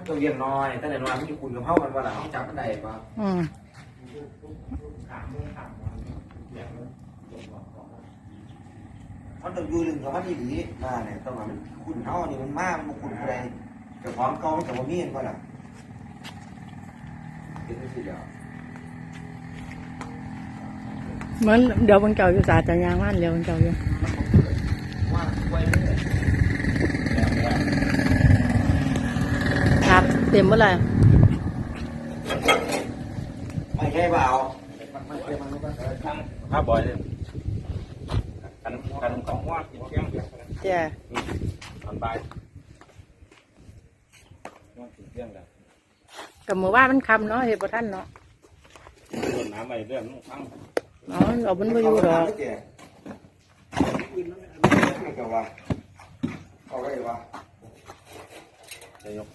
มันตัวเวียงน้อยแต่ไหนน้อยมันจะคุณกับเฮามันว่าล่ะเฮาจับมันได้ปะอืมมันต้องอยู่ลึงกับมันอีหลีมาเนี่ยต้องว่ามันคุณเฮานี่มันมามันบ่คุณผู้ใดเจ้าของเก่ามันก็บ่มีเห็นบ่ล่ะเป็นจังซี่เดียวเหมือนเดี๋ยวบนเก่าอยู่ศาสตร์จะยางว่านเดี๋ยวบนเก่าอยู่ว่าไว้เรื่อย ครับ เต็มเมื่อไหร่ไม่ใช่เปล่าภาพบ่อยเลยกันกันของว่ากินเที่ยงเจ้าตอนบ่ายว่ากินเที่ยงกันกับมือว่ามันคำเนาะเห็ดบ่ท่านเนาะรดน้ำไปเรื่องทั้งเนาะเราบนบ่อยู่ดอกไม่ก็ว่าเอาไว้ว่าจะยก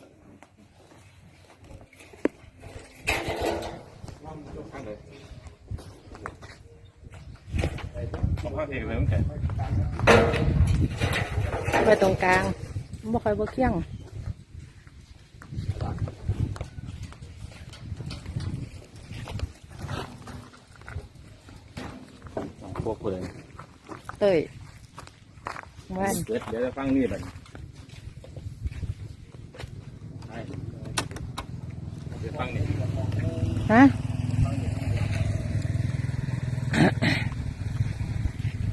ข้างเลยบอกว่าเอกเลยมั้งแกไปตรงกลางมันบ่ค่อยบ่เคียงพวกคนเลยเต้ยว่านเดี๋ยวจะฟังนี่แบบเดี๋ยวฟังนี่ฮะ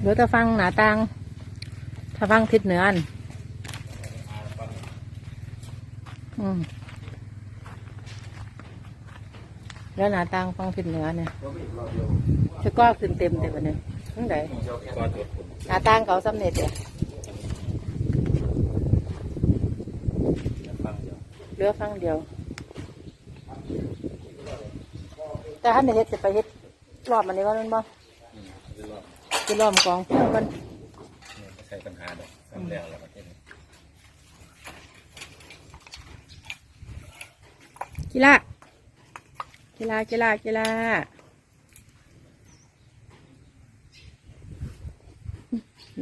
เดี๋ยวจะฟังหนาตังถ้าฟังทิศเหนืออันอืมแล้วหนาตังฟังทิศเหนือเนี่ยจะก็ขึ้นเต็มเต็มอันนี้ทั้งใดก็จดหนาตังเขาสำเร็จเดียเลือฟังเดียว แต่ท่านได้เฮ็ดจะไปเฮ็ดรอบมันนี้ว่ามันบ่เดี๋ยวรอบ จะรอบกองเพื่อมันนี่ไม่ใช่ปัญหาดอกทำแล้วแล้วก็เช่นกีฬากีฬากีฬากีฬา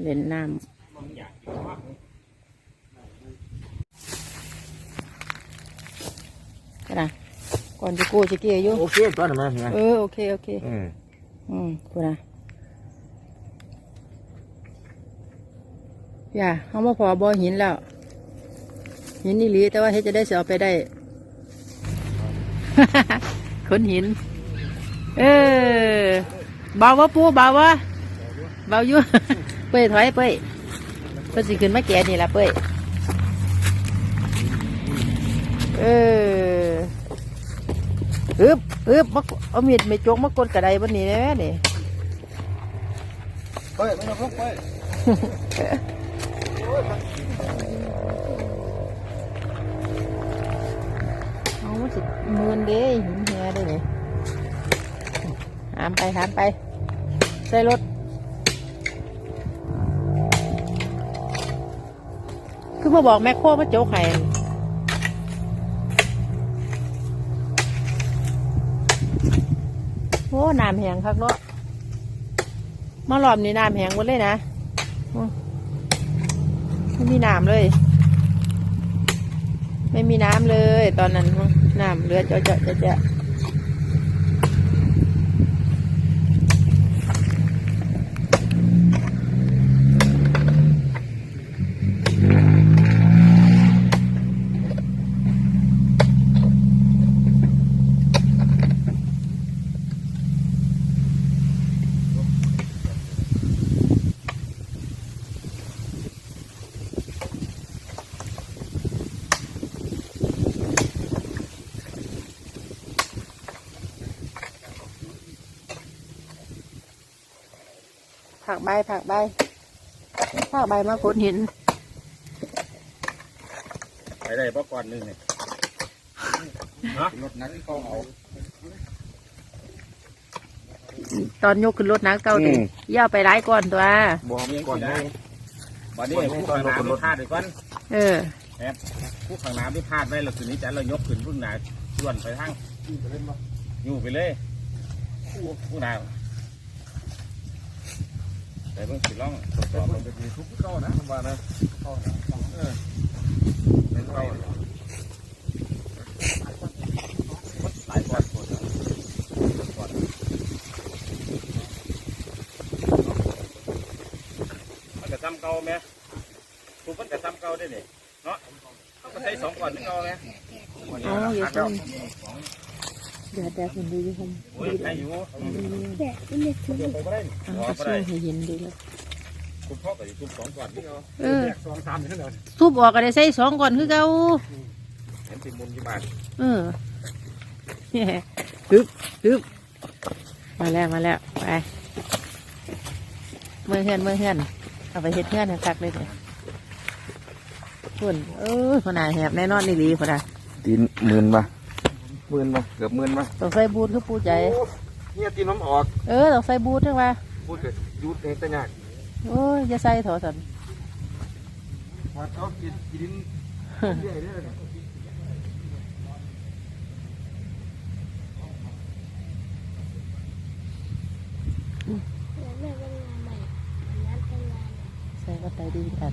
เล่นน้ำก็นะก่อนจะกู้จะเกี่ยอยู่โอเคตอนนั้นนะเออโอเคโอเค อืมอืมกูนะ อย่าเขามาพอบอหินแล้ว หินนี่หลีแต่ว่าเฮ็ดจะได้เสียเอาไปได้ ขนหิน เออเบาวะปูเบาวะเบาอยู่ เป้ยถอยเป้ยเป้ยสิขึ้นมาแก่นี่ละเป้ยเอออึบอึบมาเอามีดไม่จกมากดกระไดบนนี้ได้ไหมนี่เฮ้ยไม่ต้องพกไปเมาสิมืนเด้หินแฮได้เลยหามไปหามไปใส่รถ คือมาบอกแม่โคมาโจกไข่โอ้น้ำแหงคักเนาะมารอบนี้น้ำแหงหมดเลยนะไม่มีน้ำเลย ไม่มีน้ำเลยตอนนั้น น้ำเรือเจาะเจาะเจาะ ผักใบผักใบผักใบมาขนหินไปได้เพราะก่อนนึงเนี่ยฮะรถนักที่เขาเอาตอนยกขึ้นรถนักเก้าติย่าไปร้ายก่อนตัวบวมก่อนได้วันนี้ผู้ขังน้ำที่พลาดไปก่อนเออผู้ขังน้ำที่พลาดไว้เราคืนนี้จะเรายกขึ้นพุ่งหนาส่วนไปทางอยู่ไปเลยผู้นา แต่เพิ่งสิล่องตรวจสอบมันจะมีทุกเข้านะทำมานะเข้านะเออเป็นเข้าหลายคนคนมันจะซ้ำเก่าไหมทุกมันจะซ้ำเก่าได้เนี่ยเนาะต้องใช้สองก่อนนึงเอาไหมอ๋ออยู่ตรง เดี๋ยวแต่คุณดูอยู่ผมโอ้ยใครอยู่แต่ไม่ได้ซื้อไปก็ได้เอาไปช่วยให้เห็นดูแล้วคุณพ่อก็อยู่ทุบสองก่อนนึกเอาเออสองสามนี่เนาะทุบออกก็ได้ใส่สองก่อนคือเก่าเห็นติมุนที่บ้านเออฮึบฮึบมาแล้วมาแล้วไปเมื่อเฮือนเมื่อเฮือนเอาไปเฮ็ดเฮือนให้คักเลยเนี่ยคุณเออขนาดแหบแน่นอนนี่ดีขนาดตีนหมื่นป่ะ หมื่นป่ะเกือบหมื่นป่ะต้องใส่บูทคือปูใจ เนี่ยตีนน้ำออกเออต้องใส่บูทใช่ปะพูดกับยุดเองแต่ยากโอ้ยอย่าใส่เถอะสันว่าเขากินกินเรื่อยๆเลยแม่เป็นงานใหม่นั้นเป็นงานใส่ก็ไปดีกัน